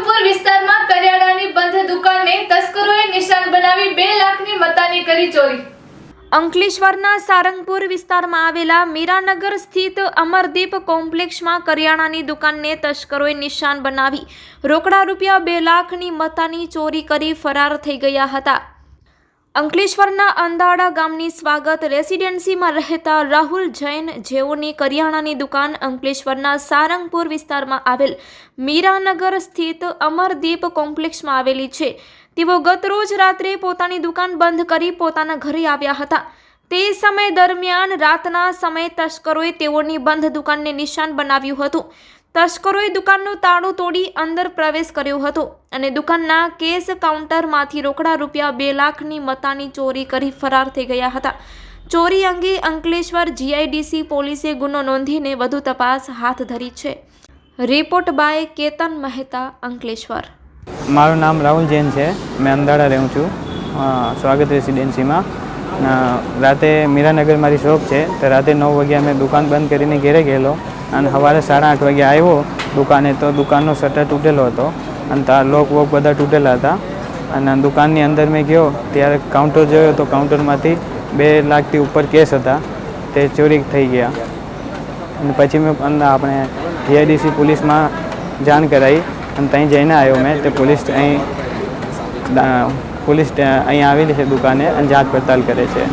રાધનપુર વિસ્તારમાં કરિયાણાની બંધ દુકાનને તસ્કરોએ નિશાન બનાવી બે લાખની મતાની કરી ચોરી. અંકલેશ્વરના સારંગપુર વિસ્તારમાં આવેલા મીરાનગર સ્થિત અમરદીપ કોમ્પ્લેક્ષમાં કરિયાણાની દુકાનને તસ્કરોએ નિશાન બનાવી રોકડા રૂપિયા બે લાખની મતાની ચોરી કરી ફરાર થઈ ગયા હતા. અંકલેશ્વરના અંદાડા ગામની સ્વાગત રેસિડેન્સીમાં રહેતા રાહુલ જૈન જેઓની કરિયાણાની દુકાન અંકલેશ્વરના સારંગપુર વિસ્તારમાં આવેલ મીરાનગર સ્થિત અમરદીપ કોમ્પ્લેક્ષમાં આવેલી છે. તેઓ ગતરોજ રાત્રે પોતાની દુકાન બંધ કરી પોતાના ઘરે આવ્યા હતા. તે સમય દરમિયાન રાતના સમયે તસ્કરોએ તેઓની બંધ દુકાનને નિશાન બનાવ્યું હતું. તસ્કરોએ દુકાનનું તાળું તોડી અંદર પ્રવેશ કર્યો હતો અને દુકાનના કેશ કાઉન્ટરમાંથી રોકડા રૂપિયા બે લાખની મતાની ચોરી કરી ફરાર થઈ ગયા હતા. ચોરી અંગે અંકલેશ્વર જીઆઈડીસી પોલીસે ગુનો નોંધીને વધુ તપાસ હાથ ધરી છે. Report by Ketan Mehta, Ankleshwar. મારું નામ રાહુલ જૈન છે. મેં અંદાડા રહું છું. સ્વાગત રેસિડેન્સીમાં. રાતે મીરાનગર મારી શોપ છે. તો રાતે નવ વાગ્યા મેં દુકાન બંધ કરીને ઘેરે ગયેલો. અને સવારે સાડા આઠ વાગે આવ્યો દુકાને, તો દુકાનનો શટર તૂટેલો હતો અને તાર લોક વોક બધા તૂટેલા હતા. અને દુકાનની અંદર મેં ગયો, ત્યારે કાઉન્ટર જોયો તો કાઉન્ટરમાંથી બે લાખથી ઉપર કેસ હતા. તે ચોરી થઈ ગયા. અને પછી મેં આપણે જીઆઈડીસી પોલીસમાં જાણ કરાવી અને ત્યાં જઈને આવ્યો મેં. તે પોલીસ અહીં પોલીસ ત્યાં અહીં આવેલી છે દુકાને અને જાત પડતાલ કરે છે.